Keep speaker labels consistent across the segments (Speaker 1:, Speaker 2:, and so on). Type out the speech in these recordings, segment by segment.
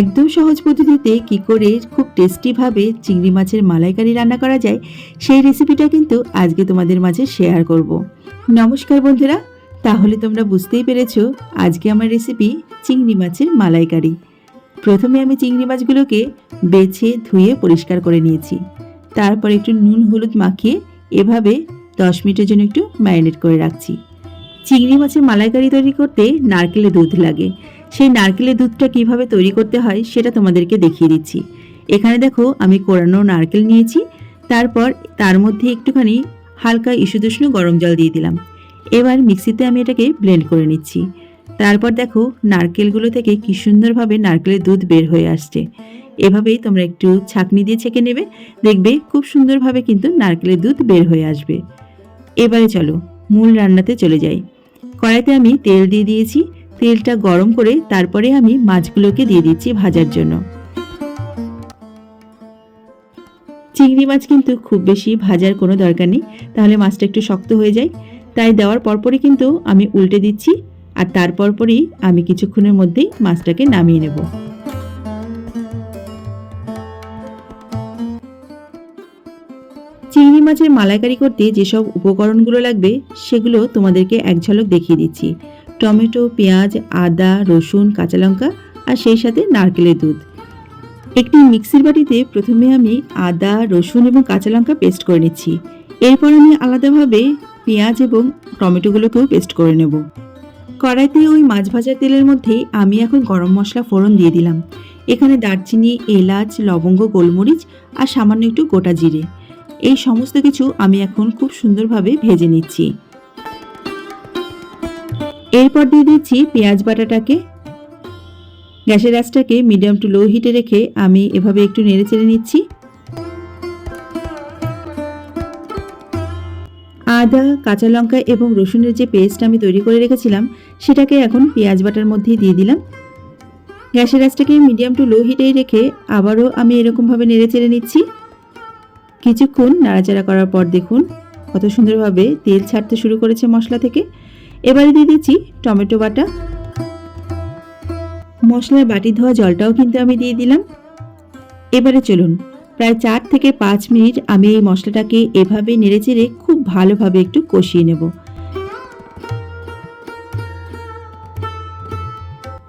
Speaker 1: একদম সহজ পদ্ধতিতে কি করে খুব টেস্টিভাবে চিংড়ি মাছের মালাইকারি রান্না করা যায়, সেই রেসিপিটা কিন্তু আজকে তোমাদের মাঝে শেয়ার করব। নমস্কার বন্ধুরা, তাহলে তোমরা বুঝতেই পেরেছ আজকে আমার রেসিপি চিংড়ি মাছের মালাইকারি। প্রথমে আমি চিংড়ি মাছগুলোকে বেছে ধুয়ে পরিষ্কার করে নিয়েছি। তারপর একটু নুন হলুদ মাখিয়ে এভাবে দশ মিনিটের জন্য একটু ম্যারিনেট করে রাখছি। চিংড়ি মাছের মালাইকারি তৈরি করতে নারকেলের দুধ লাগে। সেই নারকেলের দুধটা কীভাবে তৈরি করতে হয় সেটা তোমাদেরকে দেখিয়ে দিচ্ছি। এখানে দেখো আমি কোরানো নারকেল নিয়েছি, তারপর তার মধ্যে একটুখানি হালকা ইস্যুদুষ্ণ গরম জল দিয়ে দিলাম। এবার মিক্সিতে আমি এটাকে ব্লেন্ড করে নিচ্ছি। তারপর দেখো নারকেলগুলো থেকে কি সুন্দরভাবে নারকেলের দুধ বের হয়ে আসছে। এভাবেই তোমরা একটু ছাঁকনি দিয়ে ছেঁকে নেবে, দেখবে খুব সুন্দরভাবে কিন্তু নারকেলের দুধ বের হয়ে আসবে। এবারে চলো মূল রান্নাতে চলে যাই। কড়াইতে আমি তেল দিয়ে দিয়েছি তেলটা গরম করে তারপরে আমি মাছগুলোকে দিয়ে দিচ্ছি ভাজার জন্য। চিংড়ি মাছ কিন্তু খুব বেশি ভাজার কোনো দরকার নেই, তাহলে মাছটা একটু শক্ত হয়ে যায়। তাই দেওয়ার পরপরই কিন্তু আমি উল্টে দিচ্ছি আর তারপর পরই আমি কিছুক্ষণের মধ্যেই মাছটাকে নামিয়ে নেব। চিংড়ি মাছের মালাইকারি করতে যেসব উপকরণগুলো লাগবে সেগুলো তোমাদেরকে এক ঝলক দেখিয়ে দিচ্ছি। টমেটো, পেঁয়াজ, আদা, রসুন, কাঁচা লঙ্কা আর সেই সাথে নারকেলের দুধ। একটি মিক্সির বাটিতে প্রথমে আমি আদা, রসুন এবং কাঁচা লঙ্কা পেস্ট করে নিচ্ছি। এরপর আমি আলাদাভাবে পেঁয়াজ এবং টমেটোগুলোকেও পেস্ট করে নেব। কড়াইতে ওই মাছ ভাজার তেলের মধ্যেই আমি এখন গরম মশলা ফোড়ন দিয়ে দিলাম। এখানে দারচিনি, এলাচ, লবঙ্গ, গোলমরিচ আর সামান্য একটু গোটা জিরে। এই সমস্ত কিছু আমি এখন খুব সুন্দরভাবে ভেজে নিচ্ছি। এরপর দিয়ে দিচ্ছি পেঁয়াজ বাটাটাকে। গ্যাসের আঁচটাকে মিডিয়াম টু লো হিটে রেখে আমি এভাবে একটু নেড়ে চেড়ে নিচ্ছি। আদা, কাঁচা লঙ্কা এবং রসুনের যে পেস্ট আমি তৈরি করে রেখেছিলাম, সেটাকে এখন পেঁয়াজ বাটার মধ্যেই দিয়ে দিলাম। গ্যাসের আঁচটাকে মিডিয়াম টু লো হিটেই রেখে আবারও আমি এরকমভাবে নেড়ে চেড়ে নিচ্ছি। কিছুক্ষণ নাড়াচাড়া করার পর দেখুন কত সুন্দরভাবে তেল ছাড়তে শুরু করেছে মশলা থেকে। এবারে দিয়ে দিচ্ছি টমেটো বাটা। মশলার বাটি ধোয়া জলটাও কিন্তু আমি দিয়ে দিলাম। এবারে চলুন, প্রায় চার থেকে পাঁচ মিনিট আমি এই মশলাটাকে এভাবে নেড়েচেড়ে খুব ভালোভাবে একটু কষিয়ে নেব।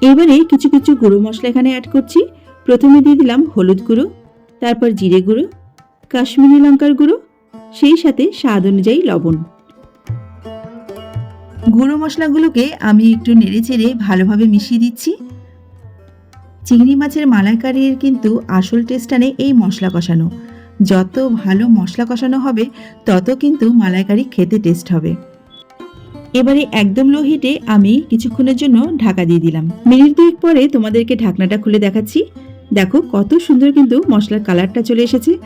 Speaker 1: এবারে কিছু কিছু গুঁড়ো মশলা এখানে অ্যাড করছি। প্রথমে দিয়ে দিলাম হলুদ গুঁড়ো, তারপর জিরে গুঁড়ো, কাশ্মীরি লঙ্কার গুঁড়ো, সেই সাথে স্বাদ অনুযায়ী লবণ। গুঁড়ো মশলাগুলোকে আমি একটু নেড়ে চেড়ে ভালোভাবে মিশিয়ে দিচ্ছি। চিংড়ি মাছের মালাইকারির কিন্তু আসল টেস্ট আনে এই মশলা কষানো। যত ভালো মশলা কষানো হবে, তত কিন্তু মালাইকারি খেতে টেস্ট হবে। এবারে একদম লো হিটে আমি কিছুক্ষণের জন্য ঢাকা দিয়ে দিলাম। মিনিট দুয়েক পরে তোমাদেরকে ঢাকনাটা খুলে দেখাচ্ছি। দেখো কত সুন্দর কিন্তু মশলার কালারটা চলে এসেছে।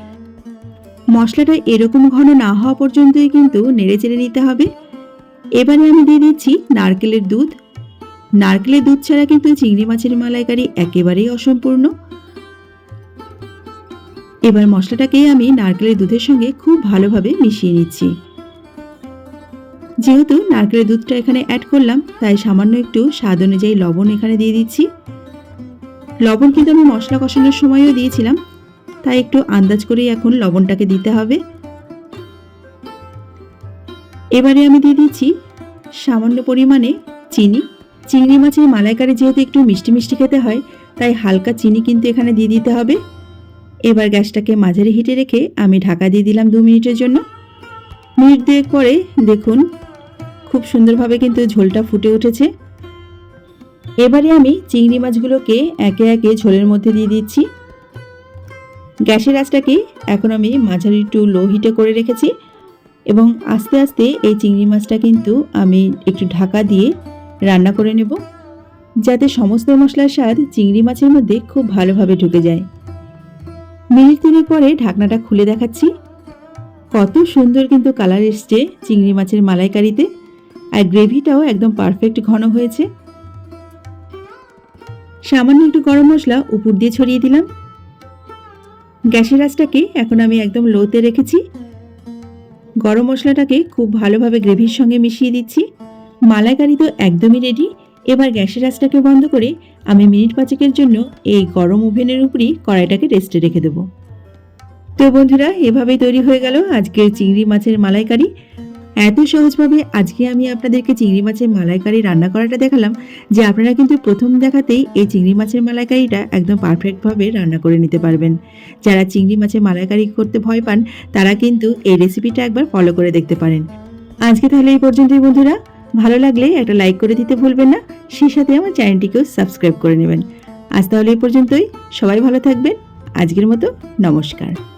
Speaker 1: মশলাটা এরকম ঘন না হওয়া পর্যন্তই কিন্তু নেড়ে চেড়ে নিতে হবে। এবারে আমি দিয়ে দিচ্ছি নারকেলের দুধ। নারকেলের দুধ ছাড়া কিন্তু চিংড়ি মাছের মালাইকারি একেবারেই অসম্পূর্ণ। এবার মশলাটাকে আমি নারকেলের দুধের সঙ্গে খুব ভালোভাবে মিশিয়ে নিচ্ছি। যেহেতু নারকেলের দুধটা এখানে অ্যাড করলাম, তাই সামান্য একটু স্বাদ অনুযায়ী লবণ এখানে দিয়ে দিচ্ছি। লবণ কিন্তু আমি মশলা কষানোর সময়ও দিয়েছিলাম, তাই একটু আন্দাজ করেই এখন লবণটাকে দিতে হবে। এবারে আমি দিয়ে দিচ্ছি সামান্য পরিমাণে চিনি। চিংড়ি মাছের মালাইকারি যেহেতু একটু মিষ্টি মিষ্টি খেতে হয়, তাই হালকা চিনি কিন্তু এখানে দিয়ে দিতে হবে। এবার গ্যাসটাকে মাঝারি হিটে রেখে আমি ঢাকা দিয়ে দিলাম দু মিনিটের জন্য। মিনিট দুয়েক পরে দেখুন খুব সুন্দরভাবে কিন্তু ঝোলটা ফুটে উঠেছে। এবারে আমি চিংড়ি মাছগুলোকে একে একে ঝোলের মধ্যে দিয়ে দিচ্ছি। গ্যাসের আঁচটাকে এখন আমি মাঝারি টু লো হিটে করে রেখেছি। এবং আস্তে আস্তে এই চিংড়ি মাছটা কিন্তু আমি একটু ঢাকা দিয়ে রান্না করে নেব, যাতে সমস্ত মশলার স্বাদ চিংড়ি মাছের মধ্যে খুব ভালোভাবে ঢুকে যায়। মিনিট তিনেক পরে ঢাকনাটা খুলে দেখাচ্ছি। কত সুন্দর কিন্তু কালার এসছে চিংড়ি মাছের মালাইকারিতে, আর গ্রেভিটাও একদম পারফেক্ট ঘন হয়েছে। সামান্য একটু গরম মশলা উপর দিয়ে ছড়িয়ে দিলাম। গ্যাসের আঁচটাকে এখন আমি একদম লোতে রেখেছি। গরম মশলাটাকে খুব ভালোভাবে গ্রেভির সঙ্গে মিশিয়ে দিচ্ছি। মালাইকারি তো একদমই রেডি এবার গ্যাসের আঁচটাকে বন্ধ করে আমি মিনিট পাঁচেকের জন্য এই গরম ওভেনের উপরই কড়াইটাকে রেস্টে রেখে দেবো। তো বন্ধুরা, এভাবেই তৈরি হয়ে গেল আজকের চিংড়ি মাছের মালাইকারি। এত সহজভাবে আজকে আমি আপনাদেরকে চিংড়ি মাছের মালাইকারি রান্না করাটা দেখালাম যে আপনারা কিন্তু প্রথম দেখাতেই এই চিংড়ি মাছের মালাইকারিটা একদম পারফেক্টভাবে রান্না করে নিতে পারবেন। যারা চিংড়ি মাছের মালাইকারি করতে ভয় পান, তারা কিন্তু এই রেসিপিটা একবার ফলো করে দেখতে পারেন। আজকে তাহলে এই পর্যন্তই বন্ধুরা। ভালো লাগলে একটা লাইক করে দিতে ভুলবেন না। সেই সাথে আমার চ্যানেলটিকেও সাবস্ক্রাইব করে নেবেন। আজ তাহলে এই পর্যন্তই। সবাই ভালো থাকবেন। আজকের মতো নমস্কার।